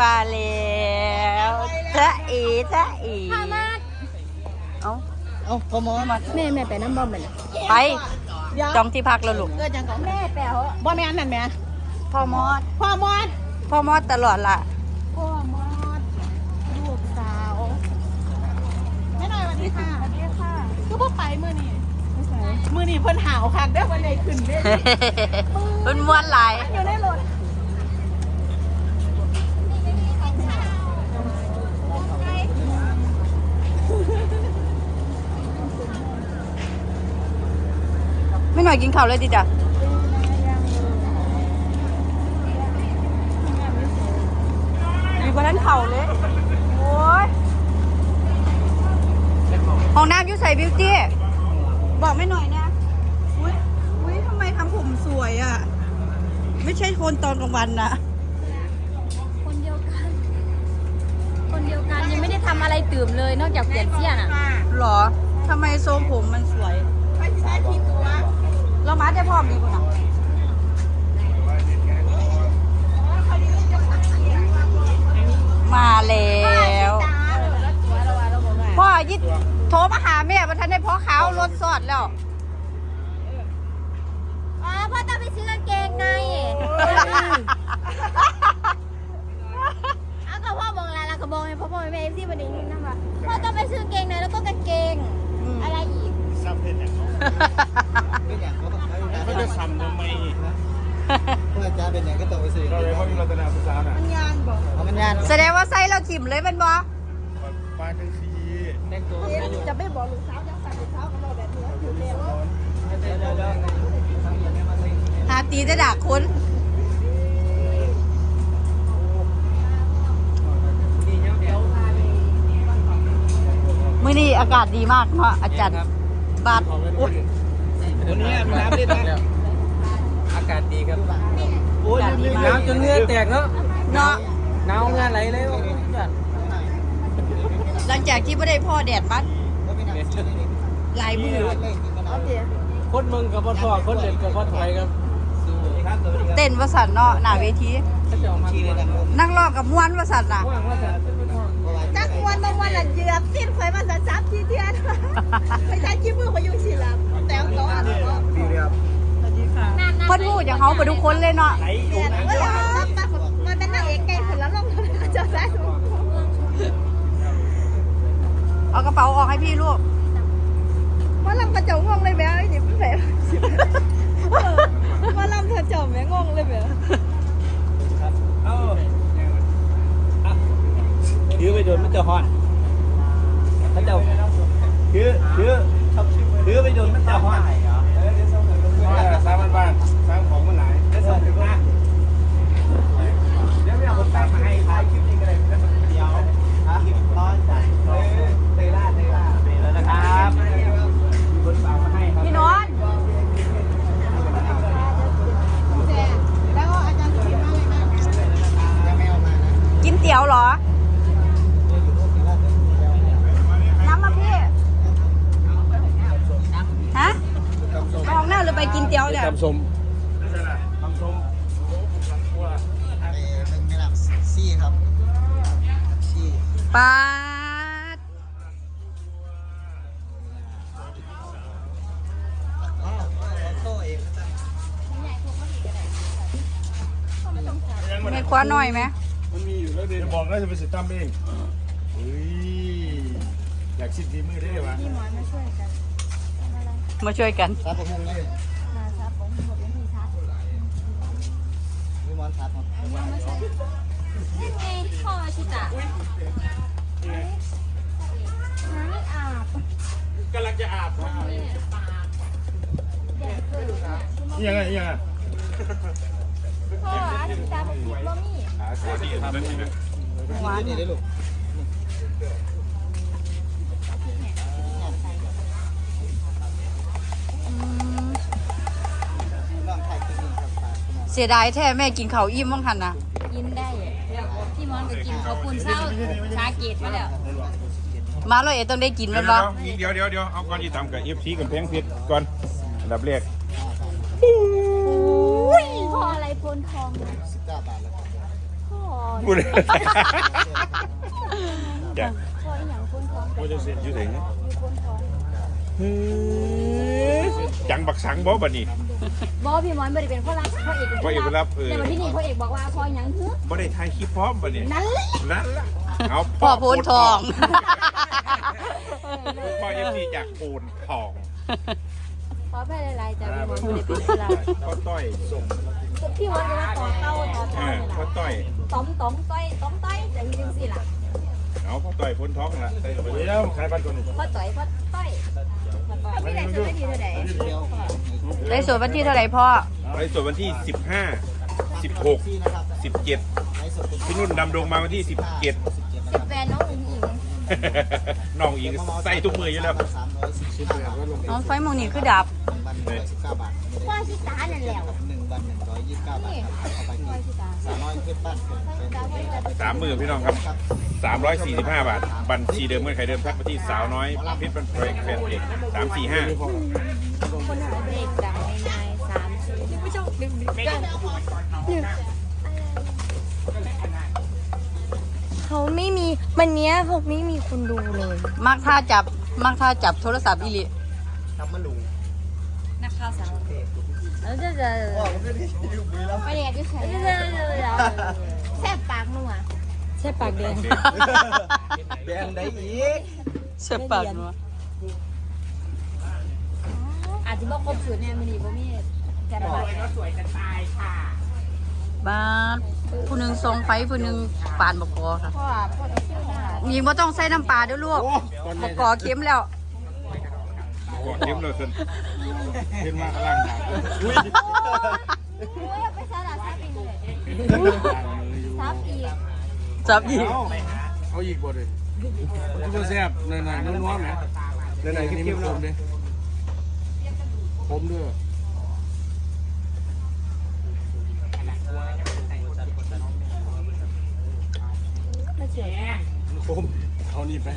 มาแล้วจ้าเอจ้าเอพามาเอ้าเอาพอมอมาแม่แม่ไปน้ำบอมเลยไปจองที่พักแล้วลูกเกิดจังของแม่แปลวบ่แม่นนั่นแม่พ่อมอดพ่อมอดพ่อมอดตลอดล่ะพ่อมอดลูกสาวแม่หน่อยสวัสดีค่ะสวัสดีค่ะก็บ่ไปมื้อนี้มื้อนี้เพิ่นหาวคักเด้อวันใดขึ้นเด้เพิ่นม้วนหลายอยู่ในรถ ไม่หน่อยกินข้าวเลยดิจ้ะอยู่บนนั้นเข่าเลยโอ้ยห้องน้ำอยู่ใส่บิวตี้บอกไม่หน่อยนะอุ้ยอุ้ยทำไมทำผมสวยอะ ไม่ใช่คนตอนกลางวันนะคนเดียวกัน คนเดียวกันยังไม่ได้ทำอะไรตื่มเลย นอกจากเปลี่ยนเสี้ยน่ะหรอทำไมทรงผมมันสวยไปสิได้ที่ตัว เรามาได้พร้อมดีกว่านะมาแล้วพ่อยิดโทรมาหาแม่ประทันได้พ่อขาวรถสอดแล้วอ๋อพ่อต้องไปซื้อกางเกงในเอาก็พ่อบอกแล้วแล้วก็บอกให้พ่อบอกให้แม่ที่วันนี้นะว่าพ่อต้องไปซื้อกางเกงในแล้วก็กางเกงอืมอะไร อีกซ้ำเป็นอย่างเขาจะซ้ำทำไมเพื่อจะเป็นอย่างก็ต้องไปซื้อเราเลยว่ามีรัตนาศึกษาน่ะมันยานบอามันยานแสดงว่าไส์เราถิ่มเลยเป็นบ่ปลาจังซีแต่งตัวจะไม่บอกลูกสาวจังสั่นลูกสาวกับเราแบบนี้อยู่แล้วเดียวเดี๋ยวเดี๋ยวหาตีได้ด่าคนมื้อนี้อากาศดีมากเนาะอาจารย์ บาดอุ๊ยวันนี้น้ำดีนะอากาศดีครับ โอ้ยน้ำจนเหงื่อแตกแล้วเนาะหนาวเหงื่อไหลเลยหลังจากที่ไม่ได้พ่อแดดปัดหลายมือคนมึงกับพ่อพ่อคนเด่นกับพ่อถอยครับเต้นวสันเนาะหน้าเวทีถ้าจะออกมาขี่เลยนะนั่งรอบกับม้วนวสันน่ะ ว่างว่าจะจักวันต้องวันละเหยือบสิ้นไฟมาสันซับทีเทียนไปใช้ขี้มือมาอยู่สิล่ะแต่งตัวอะดีเลยครับเพิ่นพูดอย่างเขาไปทุกคนเลยเนาะเรียนเวลามันเป็นนางเอกไก่ผลแล้วลงเจ้าสายสูงเอากระเป๋าออกให้พี่ลูก ว่าลำกระจกงงเลยแม่ไอ้นี่แผลว่าลำเธอจอมแม่งงเลยแม่ เอาถือไปโดนมันจะห่อนถ้าจะถือถือถือไปโดนมันจะห่อน สามบ้านบ้านสามของมันหลาย แล้วส่งถึงมาเดี๋ยวไม่เอาผมตามมาให้ถ่ายคลิปนี้ก็ได้เดี๋ยวฮะร้อนจัดเตยล่าเตยล่าเตยแล้วนะครับคนฝากมาให้ครับ พี่นอน แล้วอาจารย์สุริมาเลยนะ ยังไม่เอามานะ กินเตี๋ยวเหรอ น้ำมาพี่ ฮะไปห้องน้ำหรือไปกินเตี๋ยวเนี่ยตำส้มตำส้มเออเป็นไม่หลับซี่ครับซี่ปาดอ๋อโต้เองมีคว้าหน่อยไหมมันมีอยู่แล้วเดี๋ยวบอกน่าจะไปสิตั้มเองเฮ้ยอยากชิมทีมือได้ไหมมาช่วยกันซับผมงเลย อนซับครับนี่ไงพ่อชิตะน้ำไม่อาบกำลังจะอาบนะยังไงยังไงพ่ออาชิตะบอกผิดบ่มีหวานนี่ได้ลูก สียดายแท้แม่กินข้าวอิ่มบ้างคันนะกินได้ พี่มอนก็กินเขาวปุ้นเศร้าชาเกตไปแล้วมาเลยเอต้องได้กินเดี๋มัยวนบ่เดี๋ยวเดี๋ยวเดี๋ยวเอาก่อนที่ทำกับเอฟซีกับแพงเพชรก่อนอันดับแรกพ่ออะไรพลทองนะสิบเก้าบาทแล้วครับพ่อพูดเลยจ้ะพ่ออีหยังคนท้องว่าจะเสียอยู่ไหนมีคนท้อง จังบักสังบ่บัดนี้ บอพี่หมอนไม่ได้เป็นพ่อรักพ่อเอกเป็นพ่อเอกเป็นรับเออ แต่วันที่นี่พ่อเอกบอกว่าพ่อหยังเถอะบ่ได้ถ่ายคลิปพร้อมบัดนี้นั่นแหละนั่นล่ะเอาพ่อโพนทองพ่อเอฟซีจากโพนทองขอแพ้หลายๆจ้ะพี่หมอนไม่ได้เป็นพ่อรักพ่อต้อยส่งพี่หมอนก็ว่าต่อเต้าต่อเอเต้าอนี่พ่อล่ะต้อย ต้อมต้อมต้อยต้อมต้อยจะมีจังซี่ล่ะเอาพ่อต้อยโพนทองละใส่เข้าไปแล้วขายบ้านคนนี้พ่อต่อยพ่อต้อย พี่ไหนจะไม่ดีเท่าไหร่ได้ส่วนวันที่เท่าไหร่พ่อไปส่วนวันที่ 15 16 17พี่นุ่นดำดงมาวันที่ 17 สิบแปดน้องอุ๋งอิงน้องอิงใส่ทุกมืออยู่แล้วน้องไฟมองนี่คือดับพ่อชิตานั่นแหละหนึ่งบันหนึ่งร้อยยี่สิบเก้าบาทครับเข้าไปพ่อที่ชิตาสามร้อยขึ้นบ้านเป็นตาพ่อชิตา สามมือพี่น้องครับ 345 บาท บัญชีเดิมเมื่อใครเดิมทักมาที่สาวน้อยพิษบันเพลงแฟนเพจ345คนหาเด็กดังในนายสามสี่ไม่ชอบดึงดึงเขาไม่มีวันเนี้ยเขาไม่มีคนดูเลยมักท่าจับมักท่าจับโทรศัพท์อีหลิครับมาลุงนักข่าวสาวแล้วจะจะพ่อผมจะได้อยู่บุรีรัมย์ไปเรียนที่ไหนจะจะจะแซ่บปากนัว ใช่ปากแดงแดงได้อีกเสียปากนัวอาจจะบอกครบสูตรเนี่ยมันดีบ่มีแกนบัตรบ้านผู้หนึ่งทรงไฟผู้หนึ่งปานบกอค่ะพ่อพ่อต้องเชื่อของเรายิงบ่ต้องใส่น้ำปลาเด้วยลูกบกอเค็มแล้วก่อนเทมเลยจนเห็นมากกำลังถามอุ้ยโอ้ยเอาไปซาลาซับอีกเลยซับอีก จับอีกเอาอีกบ่เลยทุกคนแซ่บหน่อยๆนัวๆไหมไหนๆนี่เข้มันมๆคเนาะมดิคมด้วยคมเอานี่ไป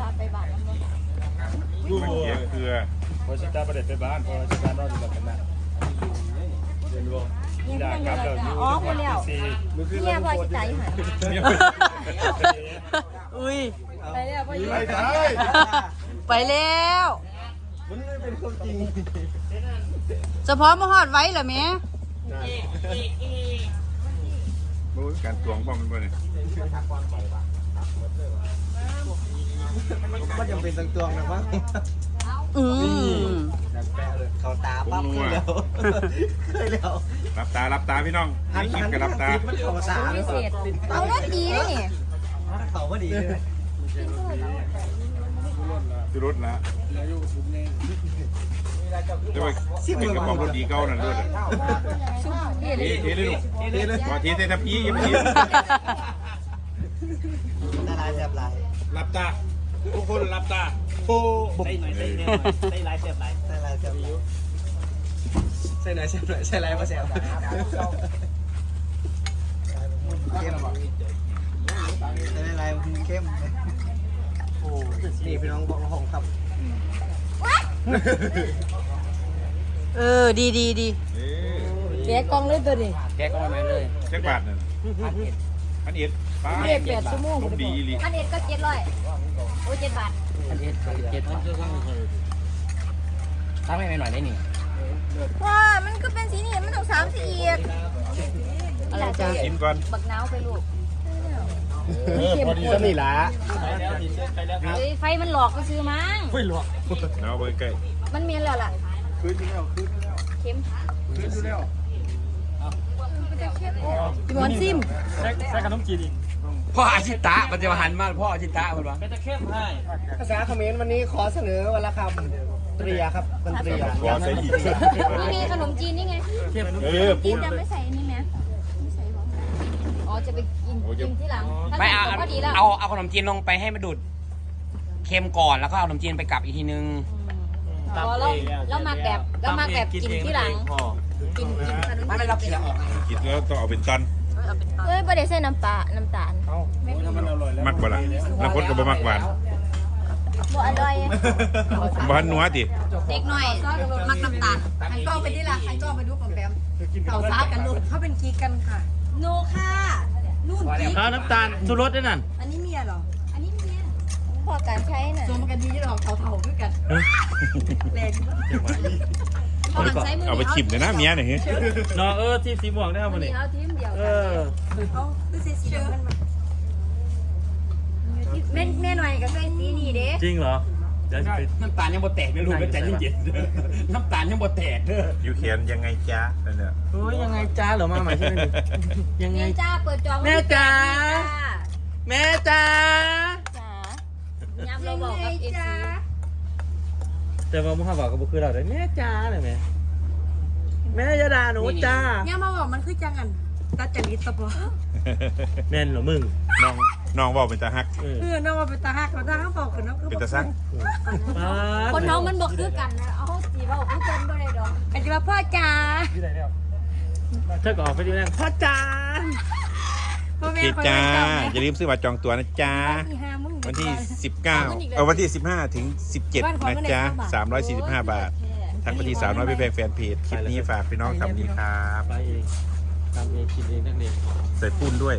ตาไปบาทแล้ว มั้งมันเกียเกลือพอชิตาประเด็ดไปบ้านพอชิตานอนอยู่แบบนั้นเห็นบ่ยังไม่ได้เลยอ๋อคนเดียวสี่มือขึ้นเนี่ยพ่อชิตาอยู่ไหนอุ้ยไปแล้วพ่ออยู่ไม่ได้ไปแล้วมันไม่เป็นความจริงเฉพาะมาหอดไว้เหรอแม่รู้การตวงป้องมันบ่เนี่ย มันยังเป็นตังตวงนะมั้งอืมเขาตาปั๊บขึ้นแล้วเคยแล้วรับตารับตาพี่น้องไม่คิดกับรับตา มันเขาตาพิเศษเอารถดีด้วยนี่เขาพอดีเลยจะรถละจะไปเป็นกระป๋องรถดีเก้านั่นรถอะเห็นเทเทเลยลูกเทเลยพอเทเททับพี่ยังไม่เท น่ารักแซ่บหลายรับตา ทุกคนรับตาโอ้ใส่หน่อยใส่หน่อยใส่หลายแซ่บหลายใส่หลายแซ่บหลายใส่หน่อยใส่หน่อยใส่หลายมาแซ่บเข้มใส่หลายมันเข้มโอ้นี่พี่น้องบอกของครับเออ ดีดีดีเอ๊ะแกะกล้องเลยตัวนี้แกก็มาเลยเช็คบาทนั่น อันเอ็ดป้าเรียกแปดชั่วโมงลมดีอีหลีอันนี้ก็เจ็ดร้อยโอ้เจ็ดบาทอันนี้เจ็ดตั้งให้หน่อยได้นี่ว้ามันก็เป็นสีนี่มันต้องสามสีอีกอะไรจ้ะกินก่อนบักน้าวไปลูกเออพอดีก็นี่ละเฮ้ยไฟมันหลอกก็ซื้อมั้งไม่หลอกเอาไปใกล้มันเมียนแล้วล่ะคืนอยู่แล้วคืนเข็มคืนอยู่แล้ว พี่มอนซิมใส่ใส่ขนมจีนอีกพ่ออาชิตะมันจะมาหันมาพ่ออาชิตะมันวะเป็นตะเข้มให้ภาษาเขมรวันนี้ขอเสนอวันละคำเตรียครับเป็นเตรียขอใส่อีกนี่ไงขนมจีนนี่ไงเออจีปุ้นนจะไม่ใส่อันนี่ไหมไม่ใส่หรออ๋อจะไปกินโอ้ยกินที่หลังถ้าไม่ใส่เอาก็ดีแล้วเอาเอาขนมจีนลงไปให้มันดูดเค็มก่อนแล้วก็เอาขนมจีนไปกลับอีกทีนึงอ๋อเราเรามาแบบเรามาแบบกินที่หลัง กินกินขนมไม่จีไม่นเราเคี่ยวออกกินแล้วต้องเอาเป็นตันเฮ้ยประเดี๋ยวใส่น้ำปลาน้ำตาลถ้ามันอร่อยแล้วมักบ่ล่ะแล้วคนก็บ่มักหวานบ่อร่อยบ้านนัวติเด็กหน่อย มักน้ำตาลหันกล้องไปที่ละหันกล้องไปดูปอมแปมเขาซ้ากันลูกเขาเป็นกิ๊กกันค่ะ โนค่ะนู่นกิ๊กเอาน้ำตาลชูรสด้วยนั่นอันนี้เมียเหรอ อันนี้เนี่ยพอการใช้น่ะตัวมันกันดีที่เราเท่าๆด้วยกันแรง พอมันใช้มือเอาไปชิมเลยนะเมียหน่อยเฮ้ยเนาะเออที่สีม่วงได้ครับวัวันนนี้นี้เอาทีมเดียวเอกันอเขาคือสีสีมันแม่แม่หน่อยก็ใส่สีนี่เด้จริงเหรอเดี๋ยวจะไปน้ำตาลยังบ่แตกนะลูกก็ใจเย็นๆเด้อน้ำตาลยังบ่แตกเด้ออยู่เขียนยังไงจ๊ะนั่นเนี่ยเฮ้ยยังไงจ้าเหรอมาใหม่ใช่ไหมนี่ยังไงแม่จ้าเปิดจองแม่จ๋าแม่จ้าจ้าย้ำเราบอกกับเอซี แต่ว่ามุขบอกกับบุคือเราได้แม่จ้าเลยแม่แม่อยาด่าหนูจ้า เนี่ยมาบอกมันคือจังอันตัดจริตตะปอแม่นเหรอมึงน้องน้องบอกเป็นตาฮัก เออเออน้องว่าเป็นตาหักเขาตาหักบอกกันเนาะคือเป็นตาซังป๊าดคนน้องมันบอกคือกันนะเอาสีบอกคือกันบ่ได้ดอกไอ้ที่ว่าพ่อจ๋า เธอก็ออกไปดีแรงพ่อจ้าพ่อ โอแม่เคคอยจ้าเจ้า อย่าลืมซื้อบัตรจองตั๋วนะจ๊ะที่ห้ามึงวันที่ 19 เออวันที่ 15 ถึง 17 นะจ๊ะ345 บาท ทั้งวันที่สาวน้อยไปแพงแฟนเพจ คลิปนี้ฝากพี่น้องทำดีครับ ไปเองทำเองคิดเองนักเรียนใส่ปุ้นด้วย